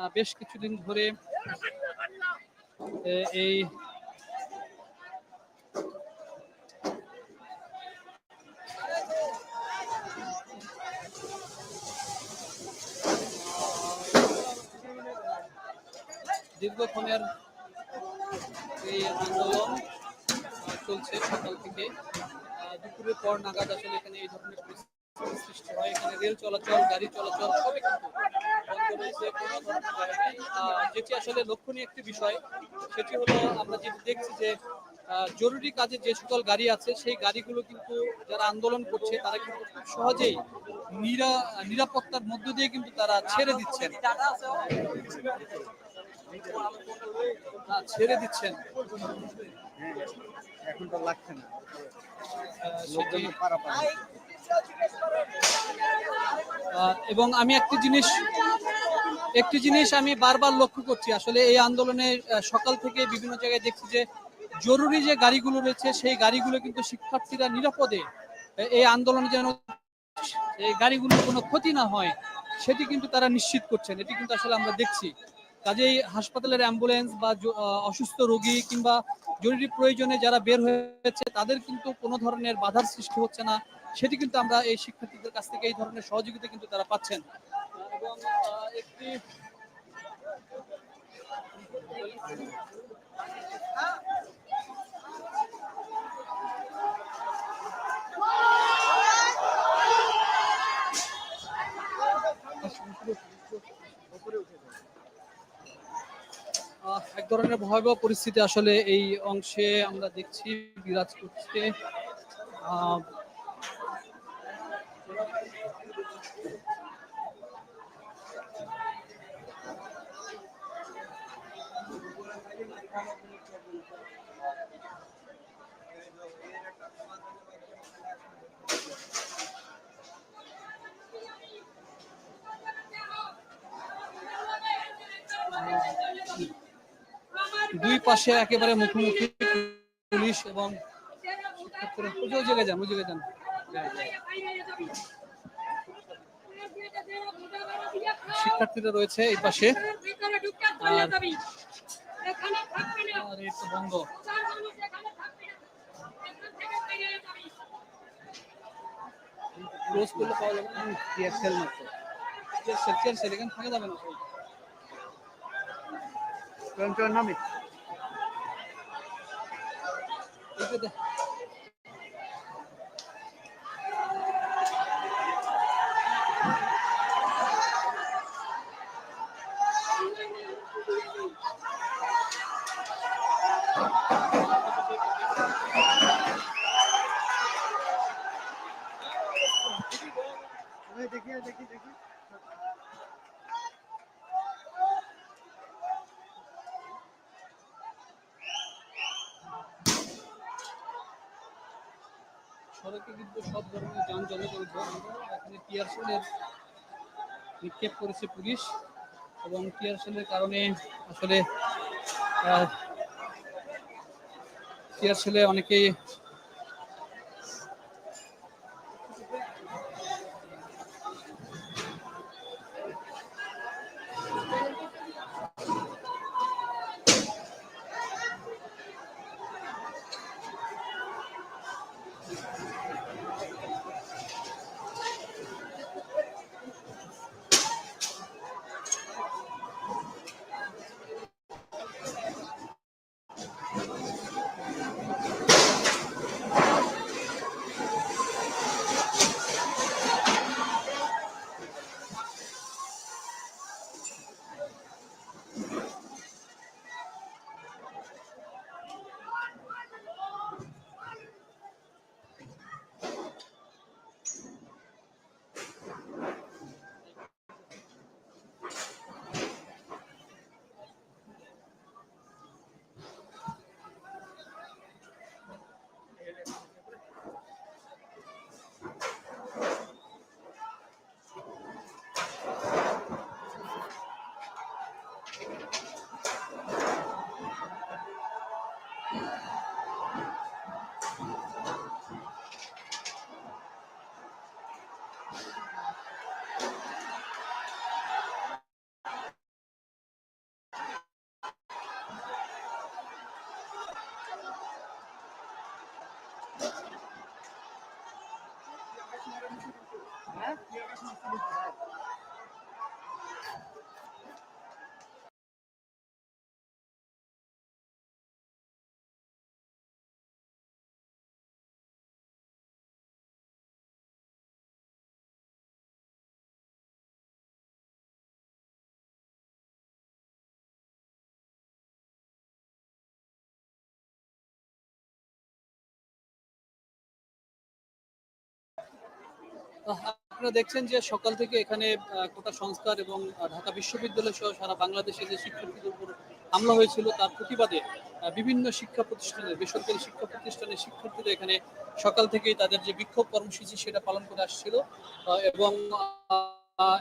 বেশ কিছুদিন ধরে এই দীর্ঘক্ষণের এই আন্দোলন চলছে সকাল থেকে। দুপুরের পর নাগাদ আসলে এখানে এই ধরনের পরিস্থিতির সৃষ্টি হয়। এখানে রেল চলাচল, গাড়ি চলাচল, সবই কিন্তু যেটি আসলে লক্ষণীয় একটি বিষয় সেটি হলো আমরা যেটি দেখছি যে জরুরি কাজে যে সকল গাড়ি আছে সেই গাড়িগুলো কিন্তু যারা আন্দোলন করছে তারা কিন্তু খুব সহজেই নিরা নিরাপত্তার মধ্য দিয়ে কিন্তু তারা ছেড়ে দিচ্ছেন। না, ছেড়ে দিচ্ছেন। এখন তো লাগছে না। এবং আমি একটি জিনিস একটি জিনিস আমি বারবার লক্ষ্য করছি। আসলে এই আন্দোলনে সকাল থেকে বিভিন্ন জায়গায় দেখছি যে জরুরি যে গাড়িগুলো রয়েছে, সেই গাড়িগুলো কিন্তু শিক্ষার্থীরা নিরাপদে এই আন্দোলনে যেন এই গাড়িগুলোর কোনো ক্ষতি না হয়, সেটি কিন্তু তারা নিশ্চিত করছেন। এটি কিন্তু আসলে আমরা দেখছি। কাজেই হাসপাতালের অ্যাম্বুলেন্স বা অসুস্থ রোগী কিংবা জরুরি প্রয়োজনে যারা বের হয়েছে, তাদের কিন্তু কোনো ধরনের বাধার সৃষ্টি হচ্ছে না। সেটি কিন্তু আমরা এই শিক্ষার্থীদের কাছ থেকে এই ধরনের সহযোগিতা কিন্তু তারা পাচ্ছেন। এবং একটি এক ধরনের ভয়াবহ পরিস্থিতি আসলে এই অংশে আমরা দেখছি বিরাজ করছে। দুই পাশে একেবারে মুখোমুখি পুলিশ এবং জায়গায় যান ওই জায়গায় যান। শিক্ষার্থীরা রয়েছে এই পাশে। আর এই তো বন্ধ ক্লোজ করলে পাওয়া যাবে না টিয়ার সেল মাত্র চেয়ার সেল চেয়ার সেল এখানে থাকা যাবে না চল চল নামে এই যে দেখি দেখি দেখি। সড়কে কিন্তু সব ধরনের যান চলাচল এখানে টিয়ার সেলের নিক্ষেপ করেছে পুলিশ এবং টিয়ার সেলের কারণে আসলে আহ, টিয়ার সেলে অনেকেই আহ, আপনারা দেখছেন যে সকাল থেকে এখানে কোটা সংস্কার এবং ঢাকা বিশ্ববিদ্যালয় সহ সারা বাংলাদেশে যে শিক্ষার্থীদের উপর হামলা হয়েছিল তার প্রতিবাদে বিভিন্ন শিক্ষা প্রতিষ্ঠানে বেসরকারি শিক্ষা প্রতিষ্ঠানের শিক্ষার্থীরা এখানে সকাল থেকেই তাদের যে বিক্ষোভ কর্মসূচি সেটা পালন করে আসছিল। এবং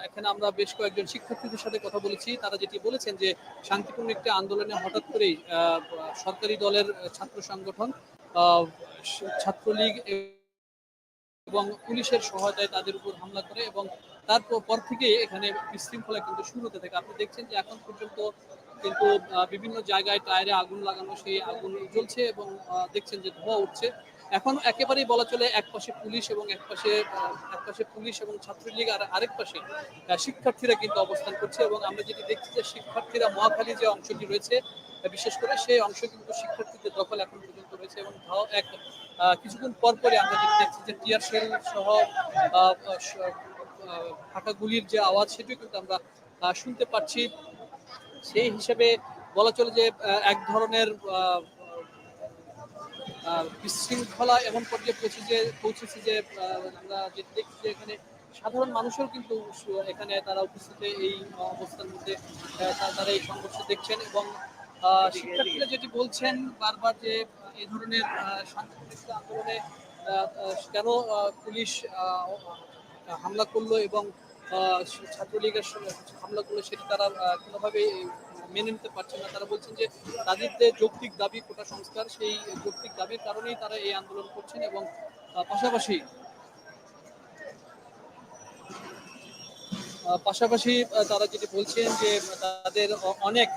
এখানে আমরা বেশ কয়েকজন শিক্ষার্থীদের সাথে কথা বলেছি। তারা যেটি বলেছেন যে শান্তিপূর্ণ একটি আন্দোলনে হঠাৎ করেই সরকারি দলের ছাত্র সংগঠন ছাত্রলীগ এবং পুলিশের সহায়তায় তাদের উপর হামলা করে এবং তারপর পর থেকে এখানে বিশৃঙ্খলা কিন্তু শুরু হতে থাকে। আপনি দেখছেন যে এখন পর্যন্ত কিন্তু বিভিন্ন জায়গায় টায়ারে আগুন লাগানো, সেই আগুন জ্বলছে এবং দেখছেন যে ধোঁয়া উঠছে। এখন একেবারেই বলা চলে এক পাশে পুলিশ এবং এক পাশে এক পাশে পুলিশ এবং ছাত্রলীগ আর আরেক পাশে শিক্ষার্থীরা কিন্তু অবস্থান করছে এবং আমরা যেটি দেখছি যে শিক্ষার্থীরা মহাখালী যে অংশটি রয়েছে, বিশেষ করে সেই অংশ কিন্তু শিক্ষার্থীদের দখল এখন পর্যন্ত রয়েছে এবং এক কিছুক্ষণ পর পরে আমরা যেটি দেখছি যে টিয়ার শেল সহ ফাঁকা গুলির যে আওয়াজ, সেটিও কিন্তু আমরা শুনতে পাচ্ছি। সেই হিসেবে বলা চলে যে এক ধরনের বিশৃঙ্খলা এমন পর্যায়ে পৌঁছে যে, পৌঁছেছে যে আমরা যেটি দেখছি যে এখানে সাধারণ মানুষের কিন্তু এখানে তারা উপস্থিত এই অবস্থার মধ্যে তারা এই সংঘর্ষ দেখছেন এবং শিক্ষার্থীরা যেটি বলছেন বারবার যে এই ধরনের শান্তিপূর্ণ আন্দোলনে কেন পুলিশ হামলা করল এবং ছাত্রলীগের হামলা করল সেটি তারা আহ, কোনোভাবেই মেনে নিতে পারছে না। তারা বলছেন যে তাদের যে যৌক্তিক দাবি কোটা সংস্কার সেই যৌক্তিক দাবির কারণেই তারা এই আন্দোলন করছেন এবং পাশাপাশি পাশাপাশি তারা যেটি বলছেন যে তাদের অনেক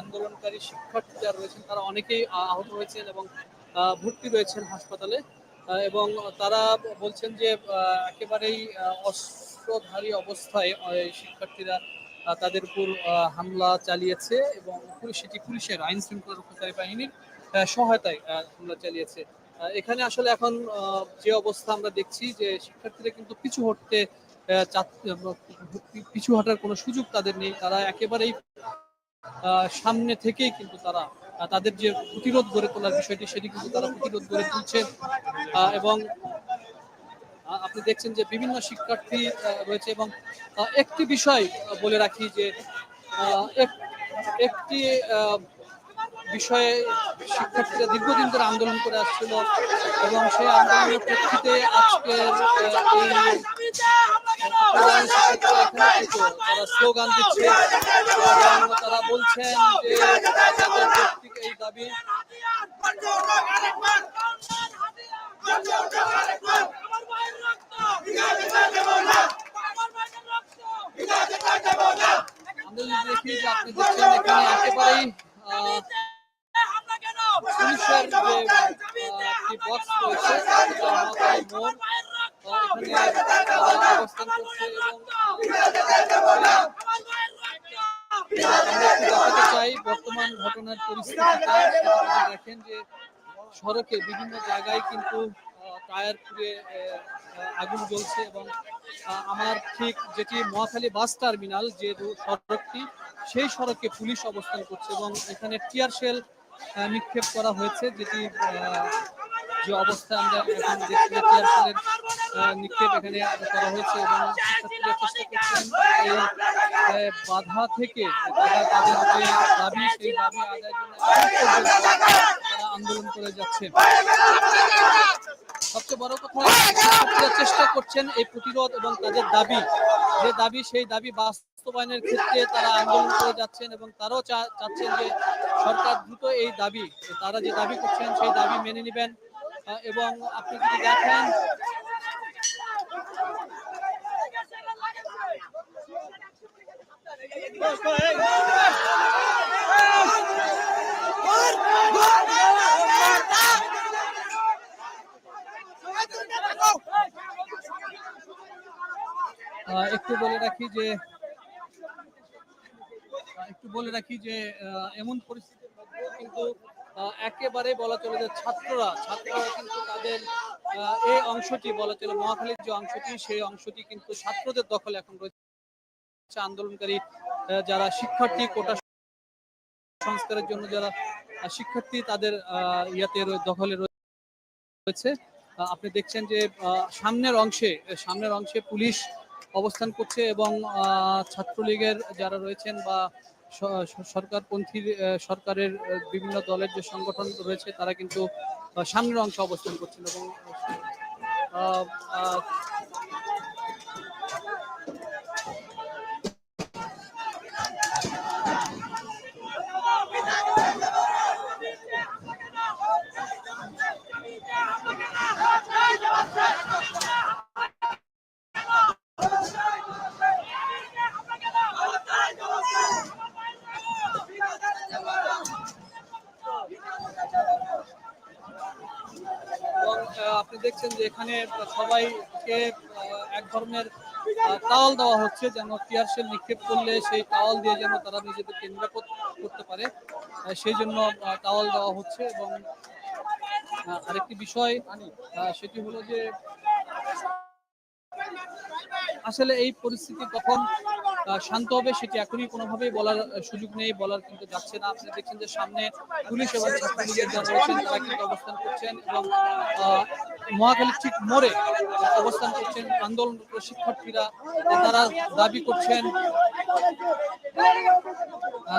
আন্দোলনকারী শিক্ষার্থী যারা রয়েছেন, তারা অনেকেই আহত হয়েছেন এবং ভর্তি রয়েছেন হাসপাতালে। এবং তারা বলছেন যে একেবারেই অস্ত্রধারী অবস্থায় শিক্ষার্থীরা তাদের উপর হামলা চালিয়েছে এবং পুলিশ সেটি পুলিশের আইন শৃঙ্খলা রক্ষাকারী বাহিনীর সহায়তায় হামলা চালিয়েছে। এখানে আসলে এখন যে অবস্থা আমরা দেখছি যে শিক্ষার্থীরা কিন্তু পিছু হটতে পিছু হটার কোনো সুযোগ তাদের নেই। তারা একেবারেই সামনে থেকেই কিন্তু তারা তাদের যে প্রতিরোধ গড়ে তোলার বিষয়টি সেটি কিন্তু তারা প্রতিরোধ গড়ে তুলছে। এবং আপনি দেখছেন যে বিভিন্ন শিক্ষার্থী রয়েছে এবং একটি বিষয় বলে রাখি যে একটি বিষয়ে শিক্ষার্থীরা দীর্ঘদিন ধরে আন্দোলন করে আসছিল এবং সেই আন্দোলনের প্রেক্ষিতে আজকের এই তারা স্লোগান দিচ্ছে তারা বলছেন যে তাদের যৌক্তিক এই দাবি আমরা যদি দেখি যে আপনি দেখছেন এখানে একেবারেই আহ, পুলিশের যে আহ, একটি বক্স রয়েছে যেটা মহাকালী মোড় আহ, এখানে তারা অবস্থান করছে এবং আমরা একটু দেখাতে চাই বর্তমান যদি দেখেন যে সড়কে বিভিন্ন জায়গায় কিন্তু টায়ার পুড়ে আগুন জ্বলছে এবং আমার ঠিক যেটি মহাখালী বাস টার্মিনাল যে সড়কটি সেই সড়কে পুলিশ অবস্থান করছে এবং এখানে টিয়ার শেল নিক্ষেপ করা হয়েছে যেটি আহ, যে অবস্থা আমরা এখন দেখছি টিয়ার শেলের নিক্ষেপ এখানে করা হয়েছে এবং বাধা থেকে দাবি, সেই দাবি আন্দোলন করে যাচ্ছে সবচেয়ে বড় কথা চেষ্টা করছেন এই প্রতিরোধ এবং তাদের দাবি। যে দাবি, সেই দাবি বাস্তবায়নের ক্ষেত্রে তারা আন্দোলন করে যাচ্ছেন এবং তারাও চাচ্ছেন যে সরকার দ্রুত এই দাবি তারা যে দাবি করছেন, সেই দাবি মেনে নেবেন। এবং আপনি যদি দেখেন আহ, একটু বলে রাখি যে একটু বলে রাখি যে এমন পরিস্থিতির মধ্যেও কিন্তু একেবারে বলা চলে যে ছাত্ররা ছাত্ররা কিন্তু তাদের এই অংশটি বলা চলে, মহাখালীর যে অংশটি, সেই অংশটি কিন্তু ছাত্রদের দখলে এখন রয়েছে। আন্দোলনকারী যারা শিক্ষার্থী, কোটা সংস্কারের জন্য যারা শিক্ষার্থী, তাদের ইয়াতে দখলে রয়েছে। আপনি দেখছেন যে সামনের অংশে সামনের অংশে পুলিশ অবস্থান করছে এবং ছাত্রলীগের যারা রয়েছেন বা সরকারপন্থী সরকারের বিভিন্ন দলের যে সংগঠন রয়েছে, তারা কিন্তু সামনের অংশে অবস্থান করছেন এবং আহ, আপনি দেখছেন যে এখানে সবাইকে এক ধরনের টাওয়াল দেওয়া হচ্ছে যেন টিয়ারশেল নিক্ষেপ করলে সেই টাওয়াল দিয়ে যেন তারা নিজেদেরকে নিরাপদ করতে পারে। সেই জন্য টাওয়াল দেওয়া হচ্ছে এবং আরেকটি বিষয় সেটি হলো যে আসলে এই পরিস্থিতি কখন শান্ত হবে সেটি এখনই কোনোভাবেই বলার সুযোগ নেই, বলার কিন্তু যাচ্ছে না। আপনি দেখছেন যে সামনে পুলিশ এবং ছাত্রলীগের যারা রয়েছেন, তারা কিন্তু অবস্থান করছেন এবং আহ, ঠিক মোড়ে অবস্থান করছেন আন্দোলনরত শিক্ষার্থীরা তারা দাবি করছেন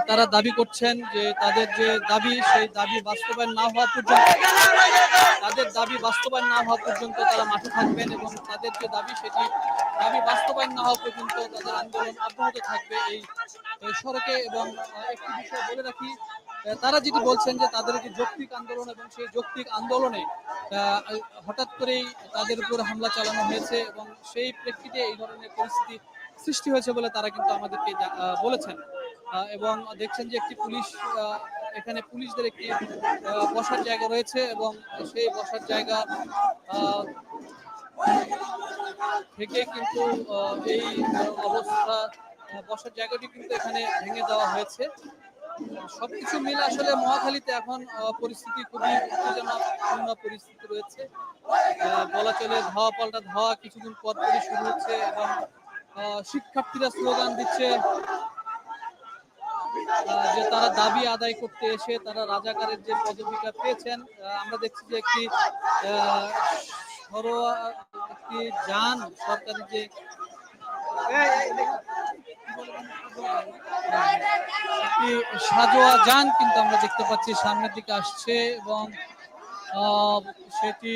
তারা দাবি করছেন যে তাদের যে দাবি সেই দাবি বাস্তবায়ন না হওয়া পর্যন্ত তাদের দাবি বাস্তবায়ন না হওয়া পর্যন্ত তারা মাঠে থাকবেন এবং তাদের যে দাবি সেটি দাবি বাস্তবায়ন না হওয়া পর্যন্ত তাদের আন্দোলন অব্যাহত থাকবে। এই সড়কে এবং একটি বিষয় বলে রাখি তারা যেটি বলছেন যে তাদের যে যৌক্তিক আন্দোলন এবং সেই যৌক্তিক আন্দোলনে হঠাৎ করেই তাদের উপর হামলা চালানো হয়েছে এবং সেই প্রেক্ষিতে এই ধরনের পরিস্থিতি সৃষ্টি হয়েছে বলে তারা কিন্তু আমাদেরকে বলেছেন। এবং দেখছেন যে একটি পুলিশ এখানে পুলিশদের একটি বসার জায়গা রয়েছে এবং সেই বসার জায়গা থেকে কিন্তু এই অবস্থা, বসার জায়গাটি কিন্তু এখানে ভেঙে দেওয়া হয়েছে। সবকিছু মিলে আসলে মহাখালীতে এখন পরিস্থিতি খুবই উত্তেজনাপূর্ণ পরিস্থিতি রয়েছে। বলা চলে ধাওয়া পাল্টা ধাওয়া কিছুদিন পর পরই শুরু হচ্ছে এবং শিক্ষার্থীরা স্লোগান দিচ্ছে যে তারা দাবি আদায় করতে এসে তারা রাজাকারের যে পদবিটা পেয়েছেন আমরা দেখছি যে একটি একটি যান সরকারি যে সাজোয়া যান কিন্তু আমরা দেখতে পাচ্ছি সামনের দিকে আসছে এবং সেটি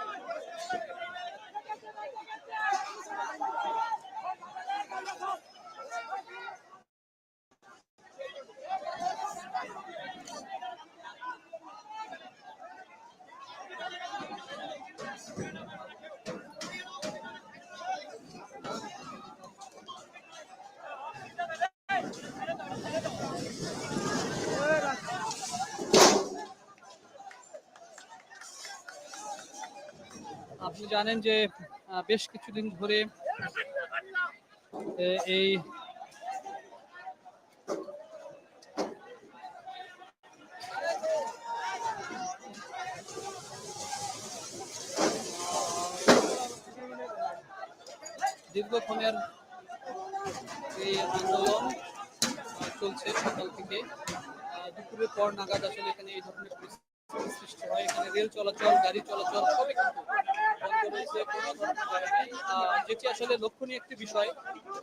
আপনি জানেন যে বেশ কিছুদিন ধরে এই দীর্ঘক্ষণের এই আন্দোলন চলছে সকাল থেকে। দুপুরের পর নাগাদ আসলে এখানে এই ধরনের পরিস্থিতি সৃষ্টি হয়। এখানে রেল চলাচল, গাড়ি চলাচল, সবই কিন্তু যেটি আসলে লক্ষণীয় একটি বিষয়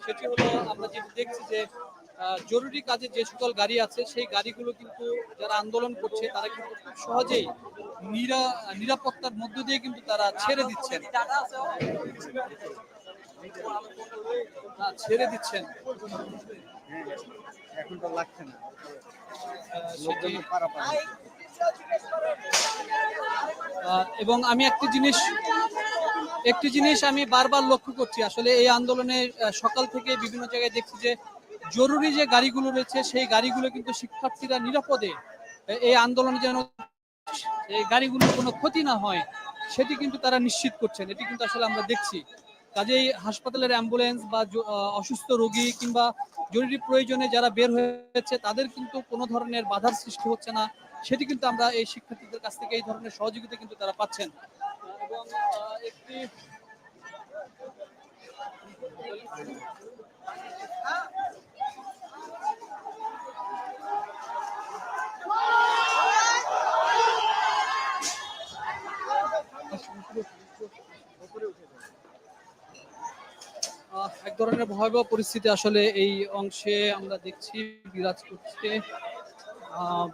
সেটি হলো আমরা যেটি দেখছি যে জরুরি কাজে যে সকল গাড়ি আছে সেই গাড়িগুলো কিন্তু যারা আন্দোলন করছে তারা কিন্তু খুব সহজেই নিরা নিরাপত্তার মধ্য দিয়ে কিন্তু তারা ছেড়ে দিচ্ছেন। হ্যাঁ, ছেড়ে দিচ্ছেন। হ্যাঁ এখন তো লাগছে না। এবং আমি একটি জিনিস একটি জিনিস আমি বারবার লক্ষ্য করছি, আসলে এই আন্দোলনে সকাল থেকে বিভিন্ন জায়গায় দেখছি যে জরুরি যে গাড়িগুলো রয়েছে, সেই গাড়িগুলো কিন্তু শিক্ষার্থীরা নিরাপদে এই আন্দোলনে যেন এই গাড়িগুলোর কোনো ক্ষতি না হয়, সেটি কিন্তু তারা নিশ্চিত করছেন। এটি কিন্তু আসলে আমরা দেখছি। কাজেই হাসপাতালের অ্যাম্বুলেন্স বা অসুস্থ রোগী কিংবা জরুরি প্রয়োজনে যারা বের হয়েছে, তাদের কিন্তু কোনো ধরনের বাধার সৃষ্টি হচ্ছে না, সেটি কিন্তু আমরা এই শিক্ষার্থীদের কাছ থেকে এই ধরনের সহযোগিতা কিন্তু তারা পাচ্ছেন। এক ধরনের ভয়াবহ পরিস্থিতি আসলে এই অংশে আমরা দেখছি বিরাজ করছে। আহ,